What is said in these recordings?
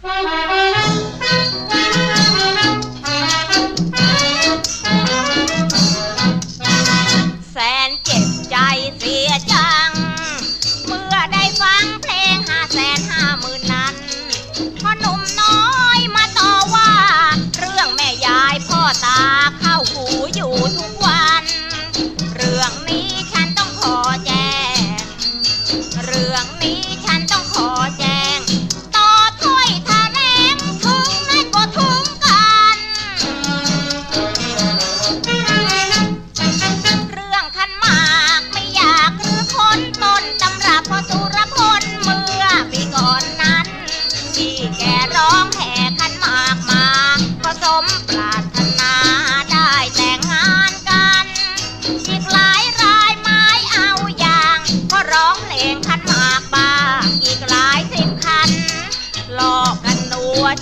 แสนเจ็บใจเสียจัง เมื่อได้ฟังเพลงห้าแสนห้าหมื่นนันพ่อหนุ่มน้อยมาต่อว่า เรื่องแม่ยายพ่อตา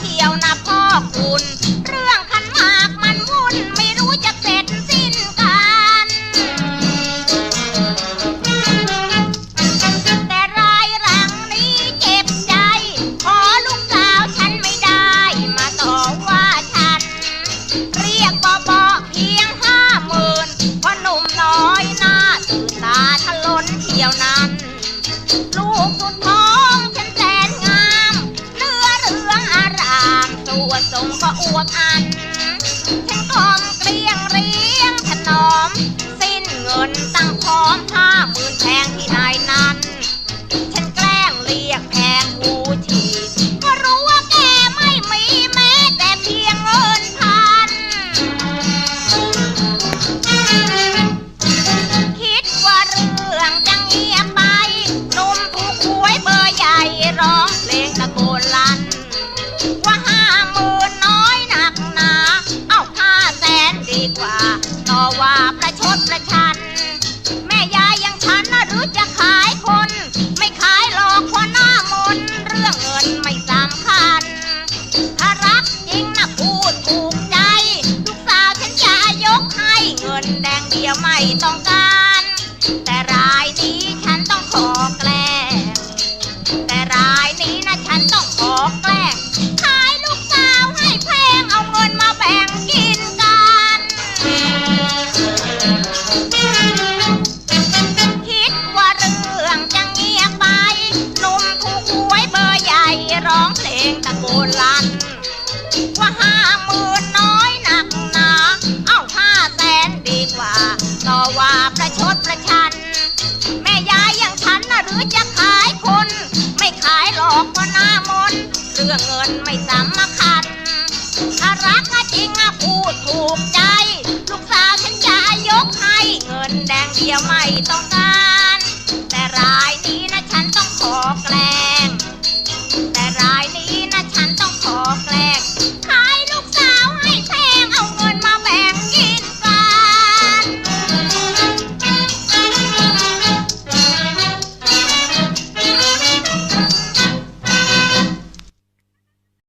เที่ยวนะพ่อคุณ วพันทั้งกลมเกลียงเรียงถนอม สิ้นเงินตั้งพร้อมทา ดีกว่า ต่อว่าประชด เพลงตะโกนลั่นว่าห้าหมื่นน้อยหนักหนาเอาห้าแสนดีกว่า ต่อว่าประชดประชัน แม่ยายอย่างฉันนะหรือจะขายคน ไม่ขายหรอกเพราะหน้ามนเรื่องเงินไม่ซ้ำ